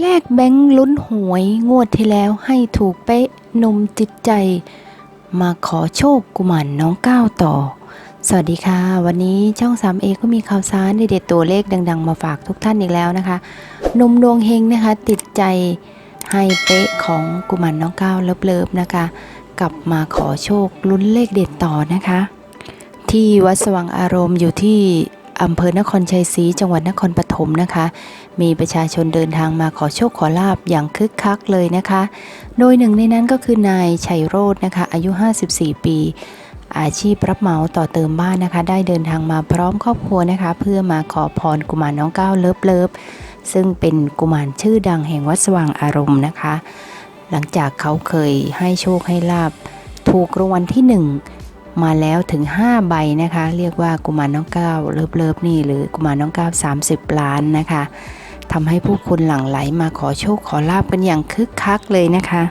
แลกแบงค์ลุ้นหวยงวดที่แล้วให้ถูกเป๊ะหนุ่มจิตใจ มาขอโชคกุมารน้องก้าวต่อ สวัสดีค่ะ วันนี้ช่อง 3A ก็มีข่าวสารเด็ดตัวเลขดัง ๆ มาฝากทุกท่านอีกแล้วนะคะหนุ่มดวงเฮงนะคะ ติดใจให้เป๊ะของกุมารน้องก้าวเลิฟๆนะคะ กลับมาขอโชคลุ้นเลขเด็ดต่อนะคะ ที่วัดสว่างอารมณ์อยู่ที่ อำเภอนครชัยศรีจังหวัดนครปฐมนะคะ มีประชาชนเดินทางมาขอโชคขอลาบอย่างคึกคักเลยนะคะ โดยหนึ่งในนั้นก็คือนายชัยโรจน์นะคะ อายุ 54 ปี อาชีพรับเหมาต่อเติมบ้านนะคะ ได้เดินทางมาพร้อมครอบครัวนะคะ เพื่อมาขอพรกุมารน้องก้าวเลิฟเลิฟซึ่งเป็นกุมารชื่อดังแห่งวัดสว่างอารมณ์นะคะ หลังจากเขาเคยให้โชคให้ลาบถูกรางวัลที่หนึ่ง มาแล้วถึง 5 ใบนะคะ เรียกว่ากุมารน้องก้าวเลิฟเลิฟนี่หรือกุมารน้องก้าว30 ล้านนะคะทำให้ผู้คนหลั่งไหลมาขอโชคขอลาบกันอย่างคึกคักเลยนะคะ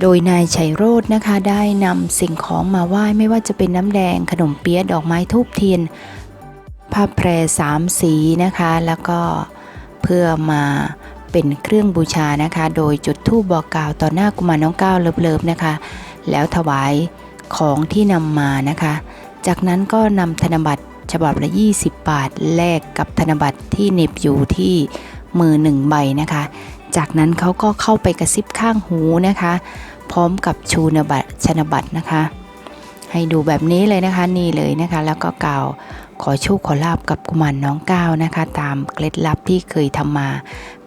โดยนายชัยโรจน์นะคะได้นำสิ่งของมาไหว้ไม่ว่าจะเป็นน้ำแดงขนมเปี๊ยะดอกไม้ทูบเทียนผ้าแพรสามสีนะคะ แล้วก็เพื่อมาเป็นเครื่องบูชานะคะ โดยจุดธูปบอกกล่าวต่อหน้ากุมารน้องก้าวเลิฟๆนะคะ แล้วถวาย ของที่นำมานะคะ จากนั้นก็นำธนบัตรฉบับละ 20 บาทแลกกับธนบัตรที่เน็บอยู่ที่มือหนึ่งใบนะคะ จากนั้นเขาก็เข้าไปกระซิบข้างหูนะคะ พร้อมกับชูนบัตรชนบัตรนะคะ ให้ดูแบบนี้เลยนะคะนี่เลยนะคะ แล้วก็กล่าวขอโชคขอลาบกับกุมารน้องก้าวนะคะ ตามเคล็ดลับที่เคยทำมา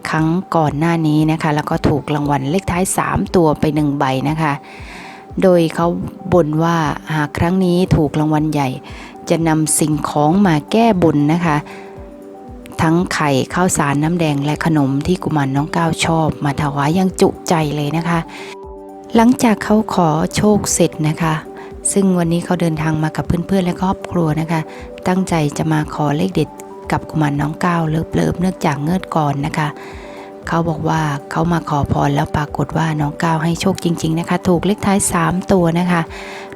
ครั้งก่อนหน้านี้นะคะ แล้วก็ถูกรางวัลเลขท้าย 3 ตัวไป1ใบนะคะ โดยเขาบ่นว่าหากครั้งนี้ถูกรางวัลใหญ่ จะนำสิ่งของมาแก้บนนะคะ ทั้งไข่ข้าวสารน้ำแดงและขนมที่กุมารน้องก้าวชอบ มาถวายยังจุใจเลยนะคะ หลังจากเขาขอโชคเสร็จนะคะ ซึ่งวันนี้เขาเดินทางมากับเพื่อนๆ และครอบครัวนะคะ ตั้งใจจะมาขอเลขเด็ดกับกุมารน้องก้าวเลิฟๆเนื่องจากเงิดก่อนนะคะ เขาบอกว่าเขามาขอพรแล้วปรากฏว่าน้องก้าวให้โชคจริง ๆ นะคะ ถูกเลขท้าย 3 ตัวนะคะ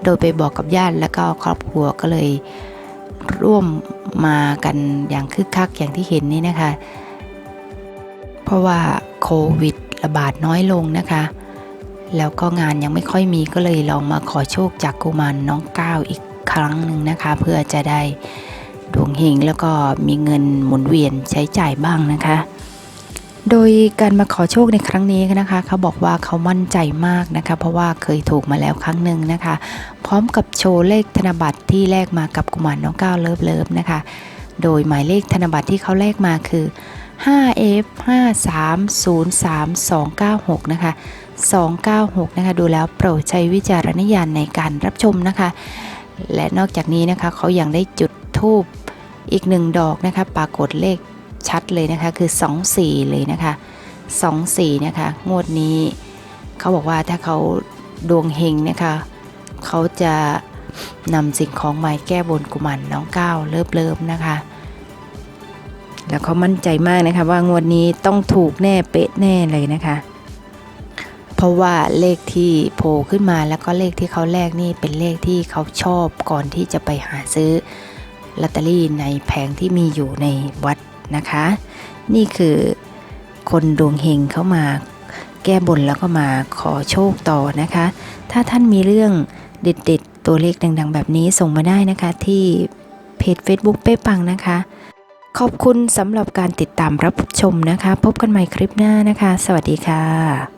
โดยไปบอกกับญาติแล้วก็ครอบครัวก็เลยร่วมมากันอย่างคึกคักอย่างที่เห็นนี่นะคะ เพราะว่าโควิดระบาดน้อยลงนะคะ แล้วก็งานยังไม่ค่อยมีก็เลยลองมาขอโชคจากกุมารน้องก้าวอีกครั้งหนึ่งนะคะ เพื่อจะได้ดวงเฮงแล้วก็มีเงินหมุนเวียนใช้จ่ายบ้างนะคะ โดยการมาขอโชคในครั้งนี้นะคะเขาบอกว่าเขามั่นใจมากนะคะ เพราะว่าเคยถูกมาแล้วครั้งหนึ่งนะคะ พร้อมกับโชว์เลขธนบัตรที่แลกมากับกุมารน้องก้าวเลิฟเลิฟนะคะ โดยหมายเลขธนบัตรที่เขาแลกมาคือ 5F 5303296 นะคะ 296 นะคะ ดูแล้วโปรดใช้วิจารณญาณในการรับชมนะคะ และนอกจากนี้นะคะเขายัางได้จุดทูบอีกหนึ่งดอกนะคะ ปรากฏเลข ชัดเลยนะคะคือ 24 เลยนะคะ 24 นะคะ งวดนี้เขาบอกว่าถ้าเขาดวงเฮงนะคะ เขาจะนำสิ่งของมาแก้บนกุมารน้องก้าวเลิฟๆนะคะ แล้วเขามั่นใจมากนะคะว่างวดนี้ต้องถูกแน่เป๊ะแน่เลยนะคะ เพราะว่าเลขที่โผล่ขึ้นมาแล้วก็เลขที่เขาแลกนี่เป็นเลขที่เขาชอบก่อนที่จะไปหาซื้อลอตเตอรี่ในแผงที่มีอยู่ในวัด นะคะ นี่คือคนดวงเฮงเข้ามา แก้บนแล้วก็มาขอโชคต่อนะคะ ถ้าท่านมีเรื่องเด็ดๆ ตัวเลขดังๆ แบบนี้ส่งมาได้นะคะที่เพจ Facebook เป้ปังนะคะ ขอบคุณสำหรับการติดตามรับชมนะคะ พบกันใหม่คลิปหน้านะคะ สวัสดีค่ะ